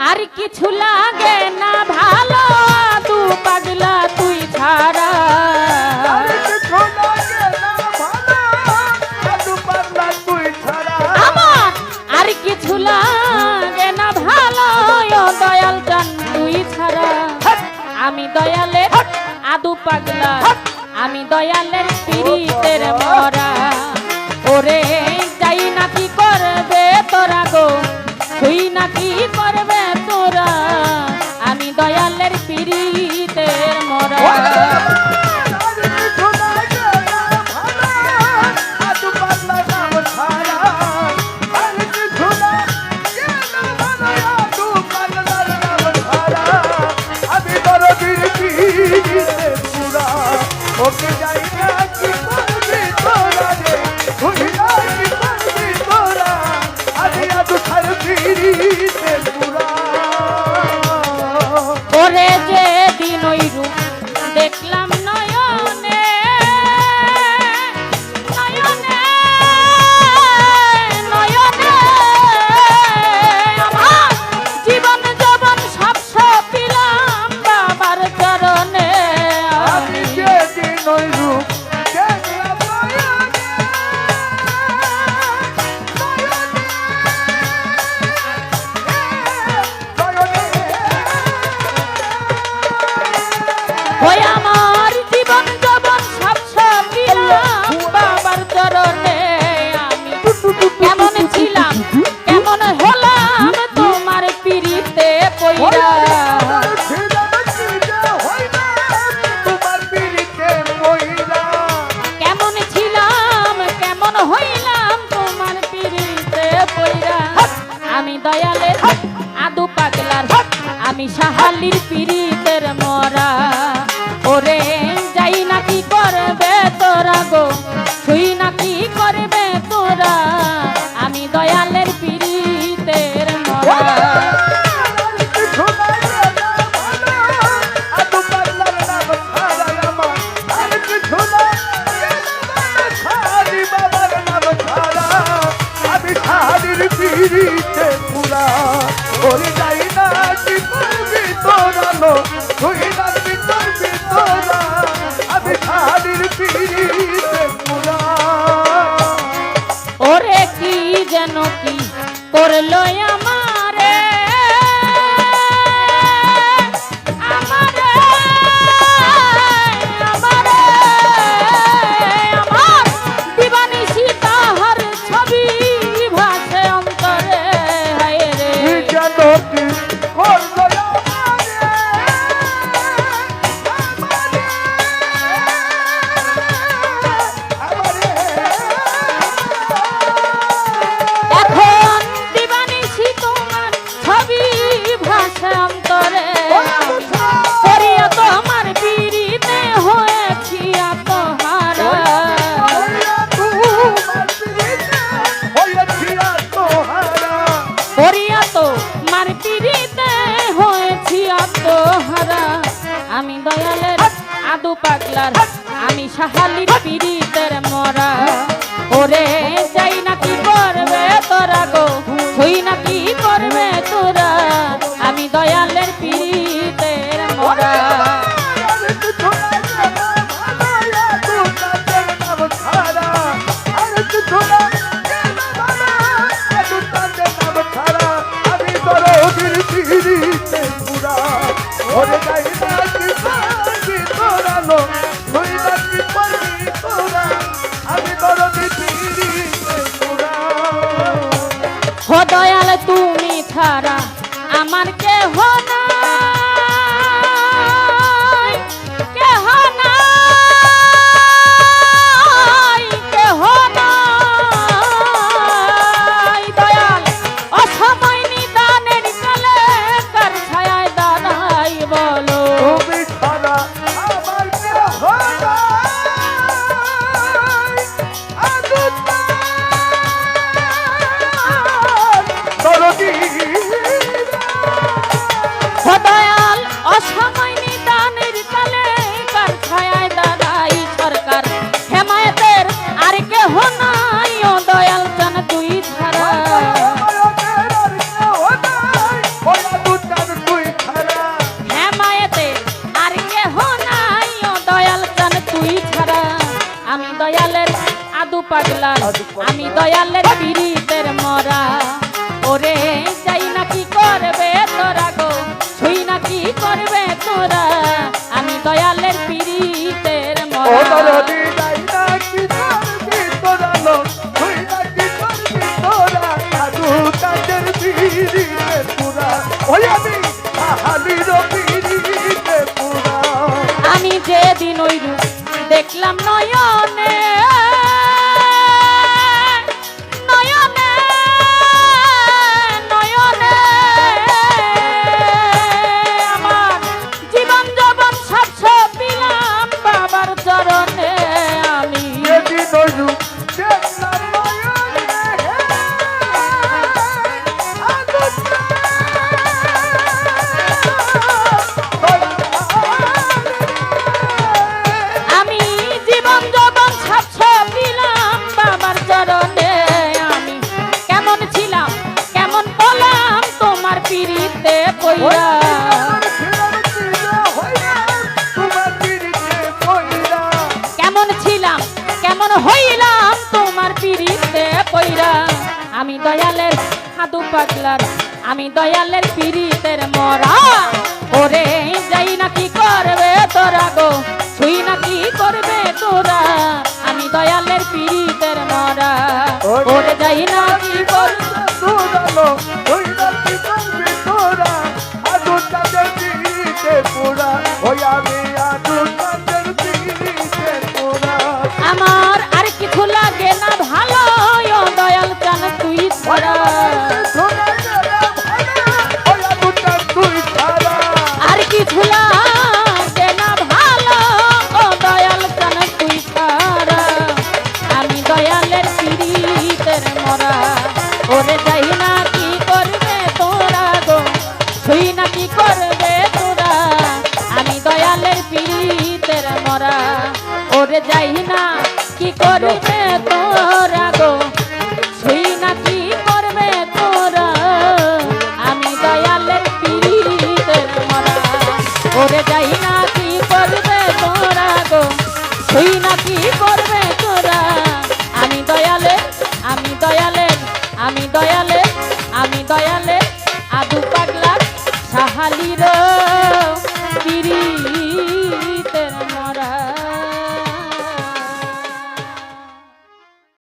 আর কিছু লাগে না ভালো তু পাগলা তুই ছাড়া। আর কিছু লাগে না ভালো দয়াল জান তুই ছাড়া। হ্যাঁ। আমি দয়ালের আদু পাগলা আমি দয়ালের করবে তোরা? আমি দয়ালের পিড়ি দয়ালের আদু পাগলার আমি সাহালির পিরিতের মরা। ওরে পুরা ওরে যাই না ভিতর ভিতরানো তুই না ভিতর ভিতরা আমি খালির পিড়িতে পুরা ওরে কি যেন কি করল আমার তার আমি শাহালির পিড়িতের মরা। ওরে যাই না কি করবে তোরা গো? হই না কি করবে তোরা? আমি দয়ালের পিড়িতের মরা। ওরে হদয়াল তুমি ছাড়া আমার কে কেহ আমি দয়ালের পীড়িতের মরা। ওরে চাই না কি করবে তোরা গো? ছুই না কি করবে তোরা? আমি দয়ালের পীড়িতের মরা। দরদি নাই না কি করবি আমি দয়ালের সাধু পাগলার আমি দয়ালের পিড়িতের মরা। ওরে যাই না কি করবে তোরা গো? তুই না কি করবে তোরা? আমি দয়ালের পিড়িতের মরা। ওরে যাই না যাই না, কি করবে তোরা গো? ছুই করবে তোরা? আমি দয়ালের পীড়িতের মরা। ওরে যাই না, কি করবে তোরা গো? ছুই করবে তোরা? আমি দয়ালের আমি দয়ালের আমি দয়ালের